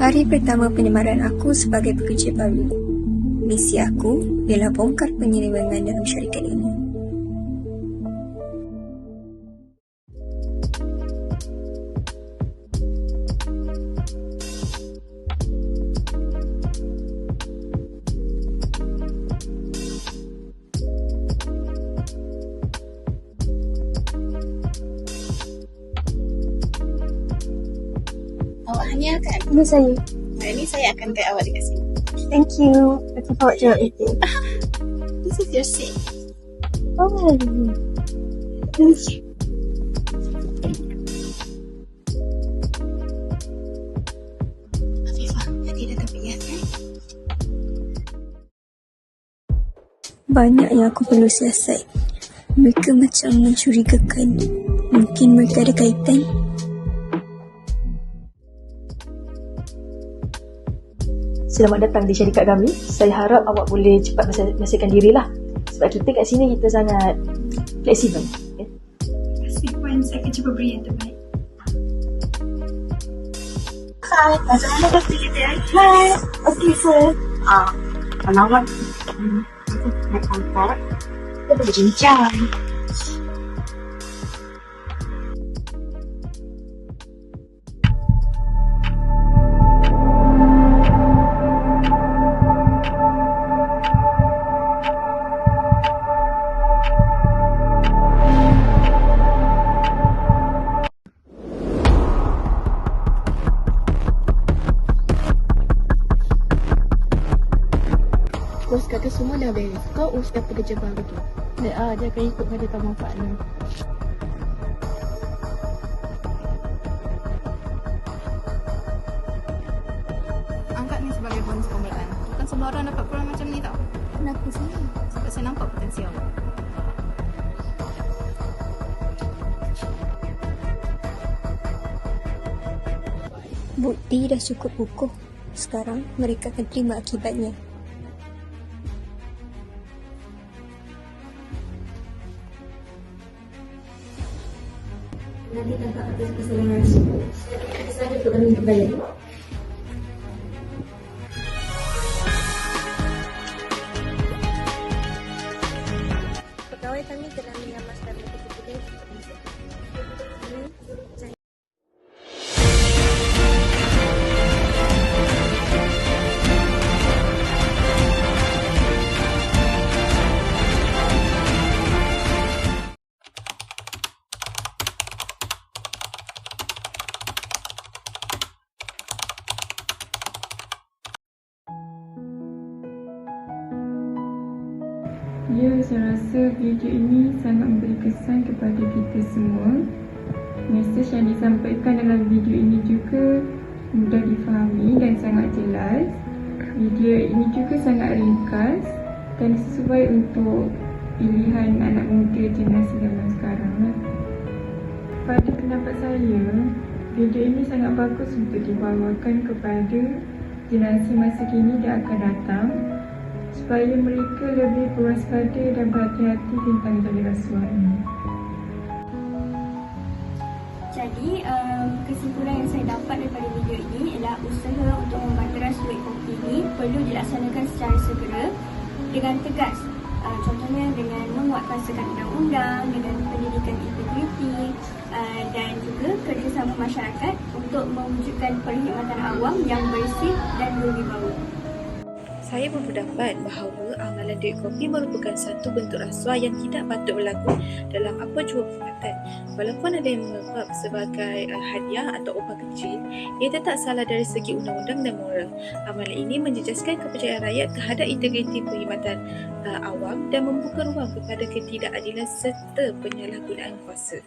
Hari pertama penyemaran aku sebagai pekerja baru. Misi aku ialah bongkar penyelewengan dalam syarikat ini. Hania kan? Ini saya. Hari ni saya akan guide awak dekat sini. Thank you. Looking forward to your meeting. This is your seat. Oh. Thank you. Afifah, tadi dah terbias kan? Banyak yang aku perlu selesai. Mereka macam mencurigakan. Mungkin mereka ada kaitan. Selamat datang di syarikat kami. Saya harap awak boleh cepat menyelesaikan dirilah. Sebab kita kat sini kita sangat fleksibel. Okay? Speed point saya akan cuba beri yang terbaik. Hi. Macam mana dia? Hi. Okay, sir. Ah, kalau awak hmm, aku nak kontak, kita boleh Bos kata semua dah beres. Kau urus dah pekerja baru tu. Dia, ah, dia akan ikut pada tamu partner. Angkat ni sebagai bonus permulaan. Bukan semua orang dapat peluang macam ni tau. Kenapa sih? Sebab saya nampak potensi awak. Bukti dah cukup kukuh. Sekarang mereka akan terima akibatnya. Nanti tangkap atas kesalahan. Saya untuk kami kembali. Pegawai kami telah Ya, saya rasa video ini sangat memberi kesan kepada kita semua. Mesej yang disampaikan dalam video ini juga mudah difahami dan sangat jelas. Video ini juga sangat ringkas dan sesuai untuk pilihan anak muda generasi zaman sekarang. Pada pendapat saya, video ini sangat bagus untuk dibawakan kepada generasi masa kini dan akan datang supaya mereka lebih berwaspada dan berhati-hati tentang tali rasuah ini. Jadi, um, kesimpulan yang saya dapat daripada video ini ialah usaha untuk membanteras duit kopi ini perlu dilaksanakan secara segera dengan tegas. Uh, contohnya dengan menguatkuasakan undang-undang, dengan pendidikan integriti uh, dan juga kerjasama masyarakat untuk mewujudkan perkhidmatan awam yang bersih dan berwibawa. Saya berpendapat bahawa amalan duit kopi merupakan satu bentuk rasuah yang tidak patut berlaku dalam apa jua perkhidmatan. Walaupun ada yang menganggap sebagai uh, hadiah atau upah kecil, ia tetap salah dari segi undang-undang dan moral. Amalan ini menjejaskan kepercayaan rakyat terhadap integriti perkhidmatan uh, awam dan membuka ruang kepada ketidakadilan serta penyalahgunaan kuasa.